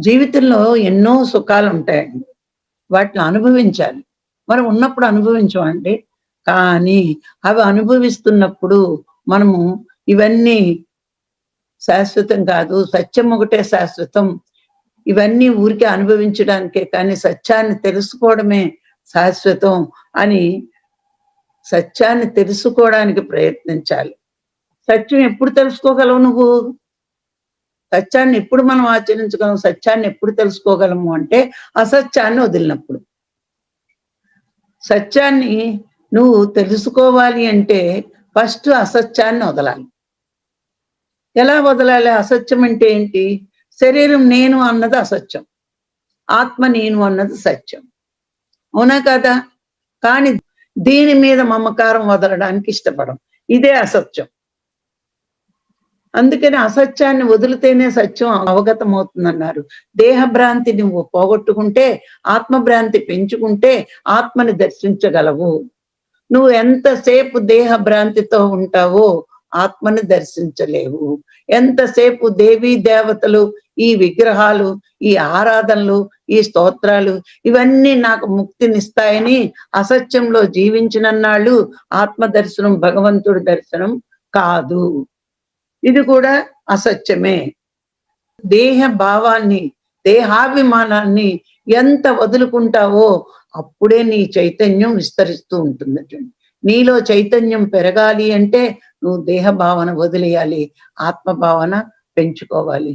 జీవితంలో ఎన్నో సుఖాలు ఉంటాయండి వాటిని అనుభవించాలి. మనం ఉన్నప్పుడు అనుభవించమండి. కానీ అవి అనుభవిస్తున్నప్పుడు మనము ఇవన్నీ శాశ్వతం కాదు సత్యం ఒకటే శాశ్వతం. ఇవన్నీ ఊరికే అనుభవించడానికే కానీ సత్యాన్ని తెలుసుకోవడమే శాశ్వతం అని సత్యాన్ని తెలుసుకోవడానికి ప్రయత్నించాలి. సత్యం ఎప్పుడు తెలుసుకోగలవు నువ్వు? సత్యాన్ని ఎప్పుడు మనం ఆచరించగలం సత్యాన్ని ఎప్పుడు తెలుసుకోగలము అంటే అసత్యాన్ని వదిలినప్పుడు. సత్యాన్ని నువ్వు తెలుసుకోవాలి అంటే ఫస్ట్ అసత్యాన్ని వదలాలి. ఎలా వదలాలి? అసత్యం అంటే ఏంటి? శరీరం నేను అన్నది అసత్యం. ఆత్మ నేను అన్నది సత్యం. అవునా కదా? కానీ దీని మీద మమకారం వదలడానికి ఇష్టపడం. ఇదే అసత్యం. అందుకని అసత్యాన్ని వదిలితేనే సత్యం అవగతం అవుతుందన్నారు దేహభ్రాంతి నువ్వు పోగొట్టుకుంటే ఆత్మభ్రాంతి పెంచుకుంటే ఆత్మని దర్శించగలవు. నువ్వు ఎంతసేపు దేహ భ్రాంతితో ఉంటావో ఆత్మని దర్శించలేవు. ఎంతసేపు దేవీ దేవతలు ఈ విగ్రహాలు ఈ ఆరాధనలు ఈ స్తోత్రాలు ఇవన్నీ నాకు ముక్తినిస్తాయని అసత్యంలో జీవించినన్నాళ్ళు ఆత్మ దర్శనం భగవంతుడి దర్శనం కాదు. ఇది కూడా అసత్యమే. దేహ భావాన్ని దేహాభిమానాన్ని ఎంత వదులుకుంటావో అప్పుడే నీ చైతన్యం విస్తరిస్తూ ఉంటుంది నీలో చైతన్యం పెరగాలి అంటే నువ్వు దేహ భావన వదిలేయాలి ఆత్మ భావన పెంచుకోవాలి.